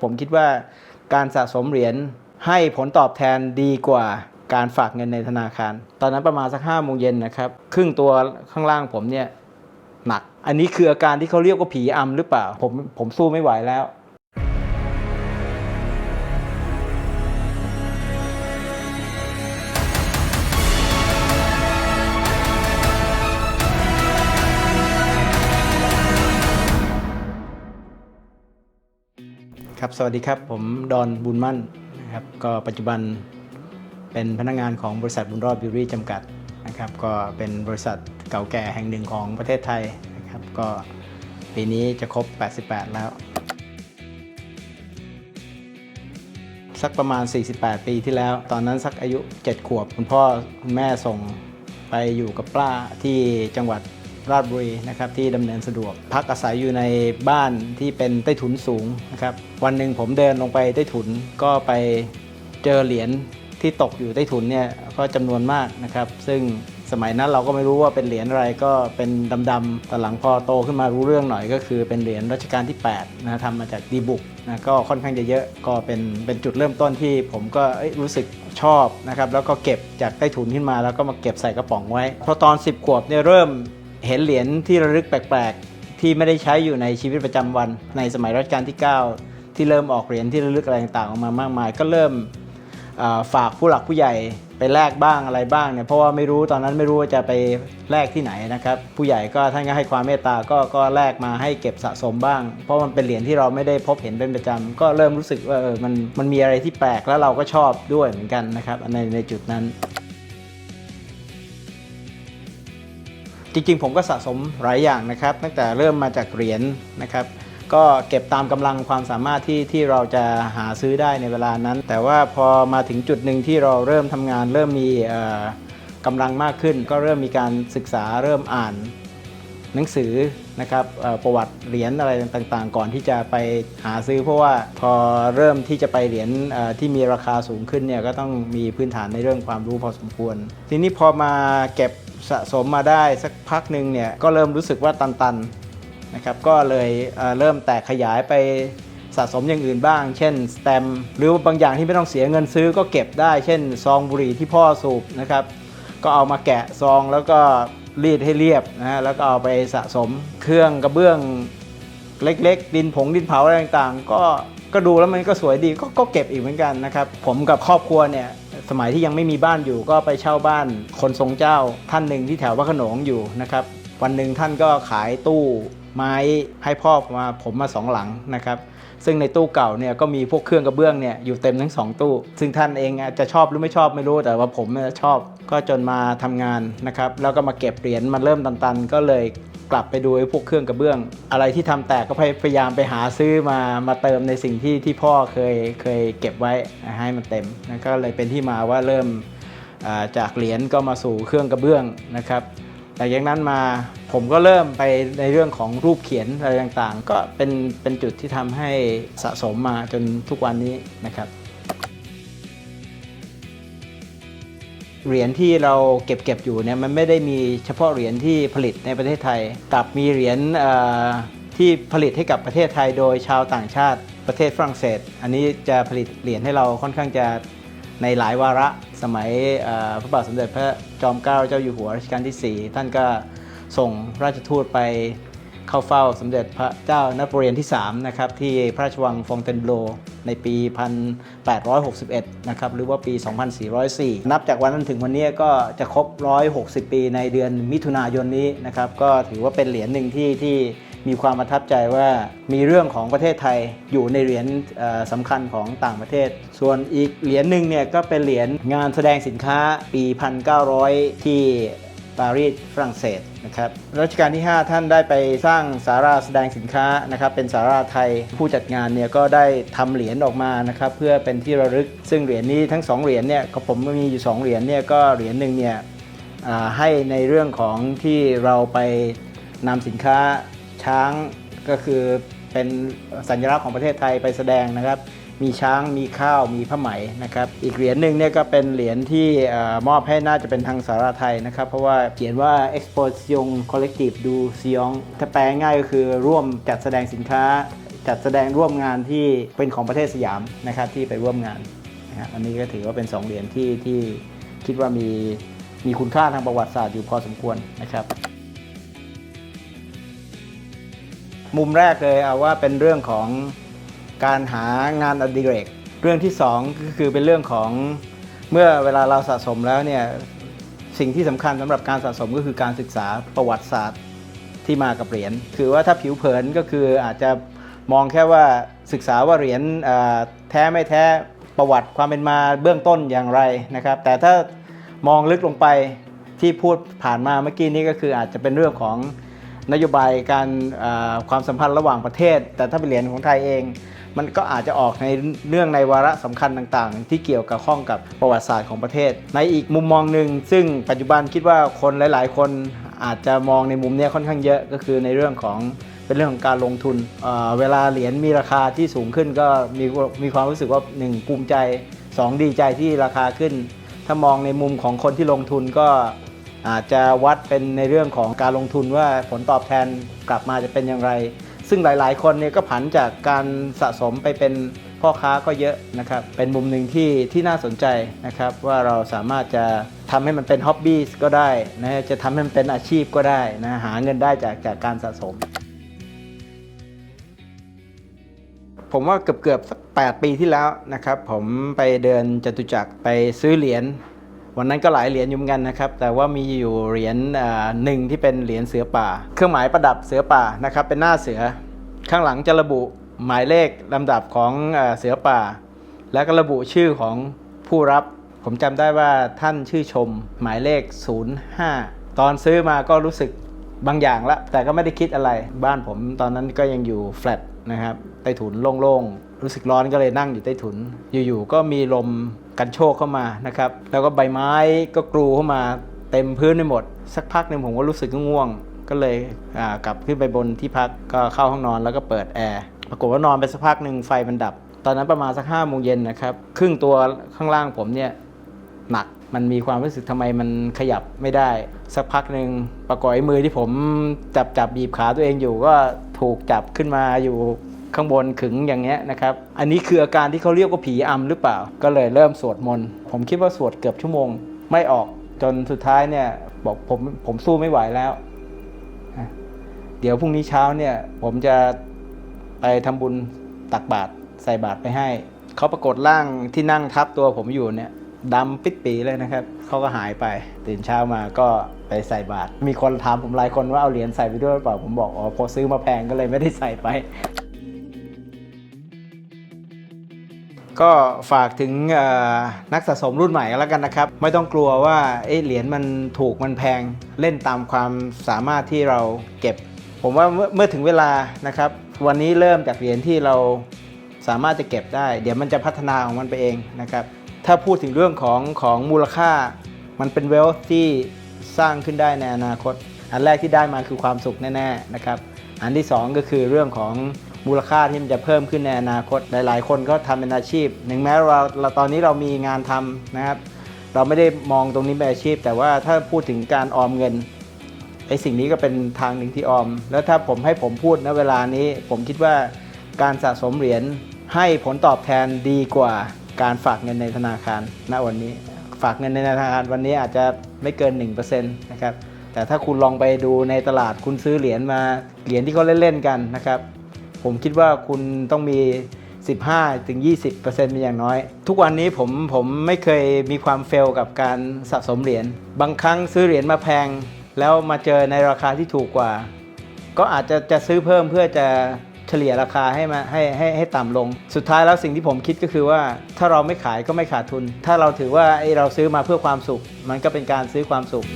ผมคิดว่าการสะสมเหรียญให้ผลตอบแทนดีกว่าการฝากเงินในธนาคาร ตอนนั้นประมาณสักห้าโมงเย็นนะครับครึ่งตัวข้างล่างผมเนี่ยหนัก อันนี้คืออาการที่เขาเรียกว่าผีอำหรือเปล่า ผมผมสู้ไม่ไหวแล้ว ครับสวัสดีครับผมดอนบุญมั่นนะครับก็ปัจจุบันเป็นพนักงานของบริษัทบุญรอดบิวรี่จำกัดนะครับก็เป็นบริษัทเก่าแก่แห่งหนึ่งของประเทศไทยนะครับก็ปีนี้จะครบ 88 แล้ว สักประมาณ 48 ปีที่แล้ว ตอนนั้นสักอายุ 7 ขวบ คุณพ่อคุณแม่ส่งไปอยู่กับป้าที่จังหวัด ราชบุรีนะครับที่ดำเนินสะดวก พักอาศัยอยู่ในบ้านที่เป็นใต้ถุนสูงนะครับวันหนึ่งผมเดินลงไปใต้ถุนก็ไปเจอเหรียญที่ตกอยู่ใต้ถุนเนี่ยก็จำนวนมากนะครับ ซึ่งสมัยนั้นเราก็ไม่รู้ว่าเป็นเหรียญอะไรก็เป็นดำๆแต่หลังพอโตขึ้นมารู้เรื่องหน่อยก็คือเป็นเหรียญรัชกาลที่8นะทำมาจากดีบุกนะก็ค่อนข้างจะเยอะก็เป็นเป็นจุดเริ่มต้นที่ผมก็รู้สึกชอบนะครับแล้วก็เก็บจากใต้ถุนขึ้นมาแล้วก็มาเก็บใส่กระป๋องไว้ พอตอน 10 ขวบเนี่ยเริ่ม เห็นเหรียญที่ระลึกแปลกๆ ที่ไม่ได้ใช้อยู่ในชีวิตประจำวัน ในสมัยรัชกาลที่ 9 ที่เริ่มออกเหรียญที่ระลึกอะไรต่างๆออกมามากมาย ก็เริ่มฝากผู้หลักผู้ใหญ่ไปแลกบ้างอะไรบ้างเนี่ยเพราะว่าไม่รู้ตอนนั้นไม่รู้ว่าจะไปแลกที่ไหนนะครับ ผู้ใหญ่ก็ท่านก็ให้ความเมตตาก็ก็แลกมาให้เก็บสะสมบ้าง เพราะมันเป็นเหรียญที่เราไม่ได้พบเห็นเป็นประจำก็เริ่มรู้สึกว่าเออมันมันมีอะไรที่แปลกแล้วเราก็ชอบด้วยเหมือนกันนะครับในในจุดนั้น จริงๆ ผมก็สะสมหลายอย่างนะครับ ตั้งแต่เริ่มมาจากเหรียญนะครับ ก็เก็บตามกำลังความสามารถที่ที่เราจะหาซื้อได้ในเวลานั้น แต่ว่าพอมาถึงจุดหนึ่งที่เราเริ่มทำงาน เริ่มมีเอ่อกำลังมากขึ้น ก็เริ่มมีการศึกษาเริ่มอ่านหนังสือนะครับประวัติเหรียญอะไรต่างๆ ก่อนที่จะไปหาซื้อ เพราะว่าพอเริ่มที่จะไปเหรียญที่มีราคาสูงขึ้นเนี่ยก็ต้องมีพื้นฐานในเรื่องความรู้พอสมควร ทีนี้พอมาเก็บ สะสมมาได้สักพักหนึ่งเนี่ยก็เริ่มรู้สึกว่าตันๆนะครับก็เลยเเริ่มแตกขยายไปสะสมอย่างอื่นบ้าง เช่นสแตมหรือบางอย่างที่ไม่ต้องเสียเงินซื้อก็เก็บได้ เช่น ซองบุหรี่ที่พ่อสูบนะครับก็เอามาแกะซองแล้วก็รีดให้เรียบนะฮะแล้วก็เอาไปสะสมเครื่องกระเบื้องเล็ก ๆ ดินผงดินเผาอะไรต่างๆ ก็ก็ดูแล้วมันก็สวยดีก็ก็เก็บอีกเหมือนกันนะครับ ผมกับครอบครัวเนี่ย สมัยที่ยังไม่มีบ้านอยู่ก็ไปเช่าบ้านคนทรงเจ้าท่านหนึ่งที่แถวพระขนงอยู่นะครับ วันหนึ่งท่านก็ขายตู้ไม้ให้พ่อมาผมมาสองหลังนะครับ ซึ่งในตู้เก่าเนี่ยก็มีพวกเครื่องกระเบื้องเนี่ยอยู่เต็มทั้งสองตู้ ซึ่งท่านเองอาจจะชอบหรือไม่ชอบไม่รู้แต่ว่าผมนะชอบก็จนมาทำงานนะครับ แล้วก็มาเก็บเหรียญมันเริ่มตันๆ ก็เลย กลับไปดูไอ้พวกเครื่องกระเบื้อง อะไรที่ทำแตกก็พยายามไปหาซื้อมามาเติมในสิ่งที่ที่พ่อเคยเคยเก็บไว้ให้มันเต็มนะก็เลยเป็นที่มาว่าเริ่มจากเหรียญก็มาสู่เครื่องกระเบื้องนะครับหลังจากนั้นมาผมก็เริ่มไปในเรื่องของรูปเขียนอะไรต่างๆ ก็เป็นเป็นจุดที่ทำให้สะสมมาจนทุกวันนี้นะครับ เหรียญที่เราเก็บเก็บอยู่เนี่ยมันไม่ได้มีเฉพาะเหรียญที่ผลิตในประเทศไทยกลับมีเหรียญที่ผลิตให้กับประเทศไทยโดยชาวต่างชาติประเทศฝรั่งเศส อันนี้จะผลิตเหรียญให้เราค่อนข้างจะในหลายวาระสมัยพระบาทสมเด็จพระจอมเกล้าเจ้าอยู่หัวรัชกาลที่ 4 ท่านก็ส่งราชทูตไป เข้าเฝ้าสมเด็จพระเจ้านโปเลียนที่3นะครับที่พระราชวังฟองเทนโบลในปี 1861 นะครับหรือว่าปี 2404 นับจากวันนั้นถึงวันนี้ก็จะครบ 160 ปีในเดือนมิถุนายนนี้นะครับก็ถือว่าเป็นเหรียญหนึ่งที่ที่มีความประทับใจว่ามีเรื่องของประเทศไทยอยู่ในเหรียญสำคัญของต่างประเทศ ส่วนอีกเหรียญหนึ่งเนี่ยก็เป็นเหรียญงานแสดงสินค้าปี 1900 ที่ ปารีสฝรั่งเศสนะครับรัชกาลที่ 5 ท่านได้ไปสร้างสาราแสดงสินค้านะครับเป็นสาราไทยผู้จัดงานเนี่ยก็ได้ทำเหรียญออกมานะครับเพื่อเป็นที่ระลึก ซึ่งเหรียญนี้ทั้ง 2 เหรียญเนี่ยก็ผมมีอยู่ 2 เหรียญเนี่ยก็เหรียญหนึ่งเนี่ยให้ในเรื่องของที่เราไปนำสินค้าช้างก็คือเป็นสัญลักษณ์ของประเทศไทยไปแสดงนะครับ มีช้างมีข้าวมีผ้าไหมนะครับอีกเหรียญหนึ่งเนี่ยก็เป็นเหรียญที่อมอบให้น่าจะเป็นทางสาราไทยนะครับ เพราะว่าเขียนว่า Exposition Collective du Sion ถ้าแปลง่ายก็คือร่วมจัดแสดงสินค้า จัดแสดงร่วมงานที่เป็นของประเทศสยามนะครับที่ไปร่วมงานนะฮะอันนี้ก็ถือว่าเป็นสองเหรียญที่ที่คิดว่ามีมีคุณค่าทางประวัติศาสตร์อยู่พอสมควรนะครับมุมแรกเลยเอาว่าเป็นเรื่องของ การหางานอดิเรก เรื่องที่สองก็คือเป็นเรื่องของเมื่อเวลาเราสะสมแล้วเนี่ยสิ่งที่สำคัญสำหรับการสะสมก็คือการศึกษาประวัติศาสตร์ที่มากับเหรียญคือว่าถ้าผิวเผินก็คืออาจจะมองแค่ว่าศึกษาว่าเหรียญแท้ไม่แท้ประวัติความเป็นมาเบื้องต้นอย่างไรนะครับ แต่ถ้ามองลึกลงไปที่พูดผ่านมาเมื่อกี้นี้ก็คืออาจจะเป็นเรื่องของนโยบายการความสัมพันธ์ระหว่างประเทศ แต่ถ้าเป็นเหรียญของไทยเอง มันก็อาจจะออกในเรื่องในวาระสำคัญต่างๆ ที่เกี่ยวกับข้องกับประวัติศาสตร์ของประเทศ ในอีกมุมมองหนึ่งซึ่งปัจจุบันคิดว่าคนหลาย ๆ คนอาจจะมองในมุมนี้ค่อนข้างเยอะก็คือในเรื่องของเป็นเรื่องของการลงทุนเเวลาเหรียญมีราคาที่สูงขึ้นก็มีมีความรู้สึกว่าหนึ่งภูมิใจสองดีใจที่ราคาขึ้น ถ้ามองในมุมของคนที่ลงทุนก็อาจจะวัดเป็นในเรื่องของการลงทุนว่าผลตอบแทนกลับมาจะเป็นอย่างไร ซึ่งหลายๆ คนเนี่ยก็ผันจากการสะสมไปเป็นพ่อค้าก็เยอะนะครับ เป็นมุมหนึ่งที่ที่น่าสนใจนะครับ ว่าเราสามารถจะทำให้มันเป็นฮ็อบบี้ก็ได้นะจะทำให้มันเป็นอาชีพก็ได้นะหาเงินได้จากจากการสะสม ผมว่าเกือบเกือบๆสักแปีที่แล้วนะครับ ผมไปเดินจตุจักรไปซื้อเหรียญ วันนั้นก็หลายเหรียญยู่มกันนะครับแต่ว่ามีอยู่เหรียญหนึ่งที่เป็นเหรียญเสือป่า เครื่องหมายประดับเสือป่านะครับเป็นหน้าเสือ ข้างหลังจะระบุหมายเลขลำดับของเสือป่า แล้วก็ระบุชื่อของผู้รับ ผมจำได้ว่าท่านชื่อชม หมายเลข 05 ตอนซื้อมาก็รู้สึกบางอย่างละแต่ก็ไม่ได้คิดอะไร บ้านผมตอนนั้นก็ยังอยู่แฟลตนะครับใต้ถุนโล่งๆ รู้สึกร้อนก็เลยนั่งอยู่ใต้ถุน อยู่ๆ ก็มีลม กันโชกเข้ามานะครับ แล้วก็ใบไม้ก็กรูเข้ามาเต็มพื้นไปหมด สักพักหนึ่งผมก็รู้สึกง่วง ก็เลยกลับขึ้นไปบนที่พักก็เข้าห้องนอนแล้วก็เปิดแอร์ปรากฏว่านอนไปสักพักหนึ่งไฟมันดับ ตอนนั้นประมาณสักห้าโมงเย็นนะครับครึ่งตัวข้างล่างผมเนี่ยหนักมันมีความรู้สึกทำไมมันขยับไม่ได้ สักพักหนึ่งปรากฏไอ้มือที่ผมจับจับบีบขาตัวเองอยู่ก็ถูกจับขึ้นมาอยู่ ข้างบนขึงอย่างเงี้ยนะครับ อันนี้คืออาการที่เขาเรียกว่าผีอำหรือเปล่า ก็เลยเริ่มสวดมนต์ ผมคิดว่าสวดเกือบชั่วโมง ไม่ออกจนสุดท้ายเนี่ยบอกผมผมสู้ไม่ไหวแล้ว เดี๋ยวพรุ่งนี้เช้าเนี่ยผมจะไปทำบุญตักบาตรใส่บาตรไปให้ เขาปรากฏร่างที่นั่งทับตัวผมอยู่เนี่ยดำปิดปีเลยนะครับ เขาก็หายไป ตื่นเช้ามาก็ไปใส่บาตรมีคนถามผมหลายคนว่าเอาเหรียญใส่ไปด้วยหรือเปล่า ผมบอกอ๋อพอซื้อมาแพงก็เลยไม่ได้ใส่ไป ก็ฝากถึงนักสะสมรุ่นใหม่แล้วกันนะครับ ไม่ต้องกลัวว่าเอ๊ะเหรียญมันถูกมันแพงเล่นตามความสามารถที่เราเก็บ ผมว่าเมื่อเมื่อถึงเวลานะครับ วันนี้เริ่มจากเหรียญที่เราสามารถจะเก็บได้ เดี๋ยวมันจะพัฒนาของมันไปเองนะครับ ถ้าพูดถึงเรื่องของของมูลค่า มันเป็นเวลที่สร้างขึ้นได้ในอนาคต อันแรกที่ได้มาคือความสุขแน่ๆนะครับ อันที่สองก็คือเรื่องของ มูลค่าที่มันจะเพิ่มขึ้นในอนาคต หลายๆ คนก็ทำเป็นอาชีพถึงแม้เราเราตอนนี้เรามีงานทำนะครับ เราไม่ได้มองตรงนี้เป็นอาชีพ แต่ว่าถ้าพูดถึงการออมเงินไอ้สิ่งนี้ก็เป็นทางหนึ่งที่ออม แล้วถ้าผมให้ผมพูดณเวลานี้ ผมคิดว่าการสะสมเหรียญให้ผลตอบแทนดีกว่าการฝากเงินในธนาคาร ณวันนี้ ฝากเงินในธนาคารวันนี้อาจจะไม่เกิน 1%นะครับแต่ถ้าคุณลองไปดูในตลาดคุณซื้อเหรียญมาเหรียญที่เขาเล่นๆกันนะครับ ผมคิดว่าคุณต้องมี 15ถึง20%เป็นอย่างน้อย ทุกวันนี้ผมผมไม่เคยมีความเฟลกับการสะสมเหรียญบางครั้งซื้อเหรียญมาแพง แล้วมาเจอในราคาที่ถูกกว่า ก็อาจจะจะซื้อเพิ่มเพื่อจะเฉลี่ยราคาให้มาให้ให้ให้ต่ำลง สุดท้ายแล้วสิ่งที่ผมคิดก็คือว่าถ้าเราไม่ขายก็ไม่ขาดทุน ถ้าเราถือว่าไอเราซื้อมาเพื่อความสุข มันก็เป็นการซื้อความสุข